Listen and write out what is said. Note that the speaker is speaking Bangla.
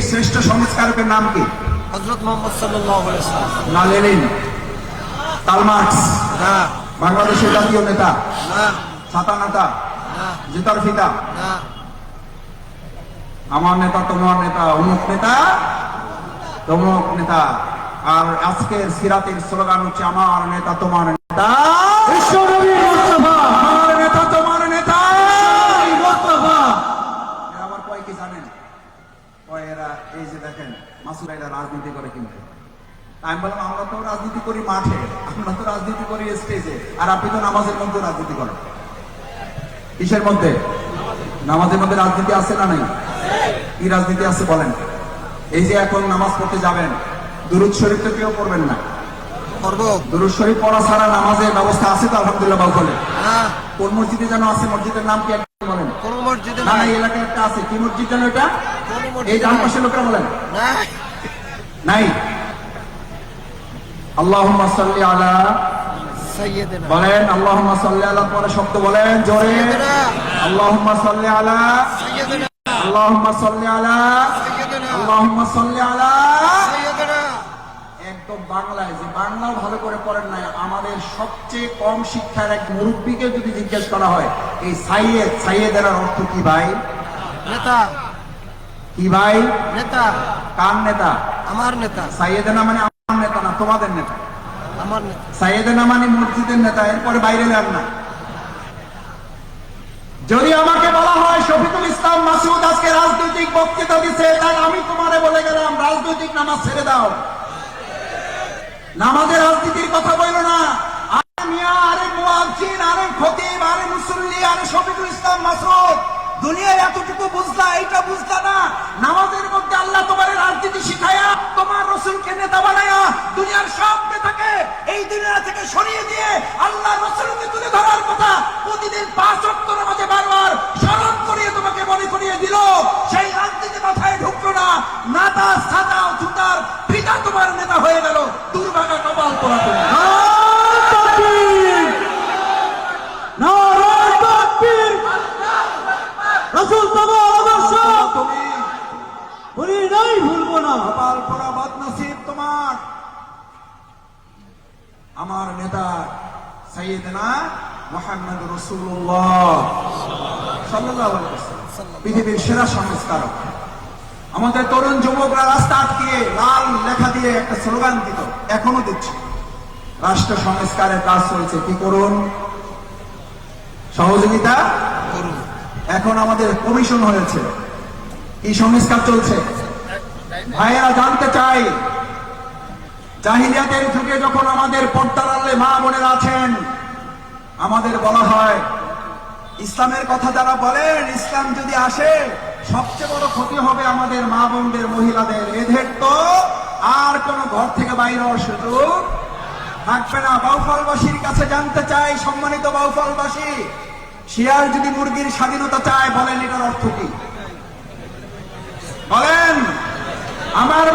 পৃথিবীর শ্রেষ্ঠ সংস্কারকের নাম কি? হজরত মোহাম্মদ না লেনিন। কালমার্কস না। বাংলাদেশের জাতীয় নেতা। না। ছাতা নেতা। ফিতা। না। আমার নেতা তোমার নেতা অমুক নেতা তমুক নেতা। আর আজকের সিরাতের স্লোগান হচ্ছে আমার নেতা তোমার নেতা আমার নেতা তোমার নেতা এরা আবার কয় কি জানেন কয় এরা এই যে দেখেন মাসুরা এরা রাজনীতি করে কিন্তু আমি বললাম আমরা তো রাজনীতি করি মাঠে আমরা তো রাজনীতি করি স্টেজে আর আপনি তো নামাজের মধ্যে রাজনীতি করেন। কিসের মধ্যে? নামাজের মধ্যে রাজনীতি আছে না নাই? কি রাজনীতি আছে বলেন? এই যে এখন নামাজ পড়তে যাবেন দুরুদ শরীফ তো কেউ পড়বেন না। করব দুরুদ শরীফ পড়া ছাড়া নামাজের ব্যবস্থা আছে তো আলহামদুলিল্লাহ বাউফলে কোন মসজিদে যেন আছে মসজিদের নাম কি একটু বলেন? কোন মসজিদে না এই এলাকায় একটা আছে। কি মসজিদ যেন এটা? এই ডান নাই পাশের বলেন। নাই? আল্লাহুম্মা সাল্লি আলা সাইয়েদেনা। বলেন আল্লাহুম্মা সাল্লি আলা পরে শব্দ বলেন জোরে। আল্লাহুম্মা সাল্লি আলা আল্লাহুম্মা সাল্লি আলা আল্লাহুম্মা সাল্লি আলা একদম বাংলায় যে বাংলাও ভালো করে পড়েন নাই আমাদের সবচেয়ে কম শিক্ষার এক মুরব্বীকে যদি জিজ্ঞেস করা হয় এই সাইয়েদ সাইয়েদের অর্থ কি ভাই? নেতা। কি ভাই? নেতা। কার নেতা? আমার নেতা। সাইয়েদেনা মানে তোমাদের নেতা। আমার নেতা। সাইয়েদেনা মানে মসজিদের নেতা এরপরে বাইরে যান না। যদি আমাকে বলা হয় শফিকুল ইসলাম মাসুদ আজকে রাজনৈতিক বক্তৃতা দিচ্ছে তাই আমি তোমারে বলে গেলাম রাজনৈতিক নামাজ ছেড়ে দাও। নামাজের রাজনীতির কথা বলল না। আরে মিয়া আরে মুয়াজ্জিন আরে খতিব আরে মুসল্লি আরে শফিকুল ইসলাম মাসুদ। দুনিয়ায় এতটুকু বুঝলা এইটা বুঝলা না। নামাজের মধ্যে আল্লাহ থেকে সরিয়ে দিয়ে আল্লাহ রসুলকে তুলে ধরার কথা প্রতিদিন পাঁচ অক্টর মাঝে বারবার স্মরণ করিয়ে তোমাকে মনে করিয়ে দিল। সেই রাজনীতি মাথায় ঢুকলো না। নাতা সাদা জুতার পিতা তোমার নেতা হয়ে গেল। দুর্ভাগা কপাল তোলা রসুল তোমার তুমি। বলি নাই ভুলবো না। কপাল পোড়া বদনসিব তোমার আমার নেতা সৈয়দনা মোহাম্মদ রসুল্লাহ পৃথিবীর সেরা সংস্কারক। আমাদের তরুণ যুবকরা রাস্তা আটকিয়ে লাল লেখা দিয়ে একটা স্লোগান দিত, এখনও দিচ্ছে। রাষ্ট্র সংস্কারের কাজ চলছে, কি করুন? সহযোগিতা করুন। এখন আমাদের কমিশন হয়েছে। কি সংস্কার চলছে? ভাইয়েরা জানতে চাই জাহিলিয়াতের যুগে যখন আমাদের পর্দার আড়ালে মা বোনেরা আছেন, আমাদের বলা হয়, ইসলামের কথা যারা বলেন, ইসলাম যদি আসে, সবচেয়ে বড় ক্ষতি হবে আমাদের মা বোনদের, মহিলাদের। এদের তো আর কোন ঘর থেকে বাইরে সুযোগ থাকবে না। বাউফলবাসীর কাছে জানতে চাই, সম্মানিত বাউফলবাসী, শিয়াল যদি মুরগির স্বাধীনতা চায়, বলেন এটার অর্থ কি? বলেন, আমার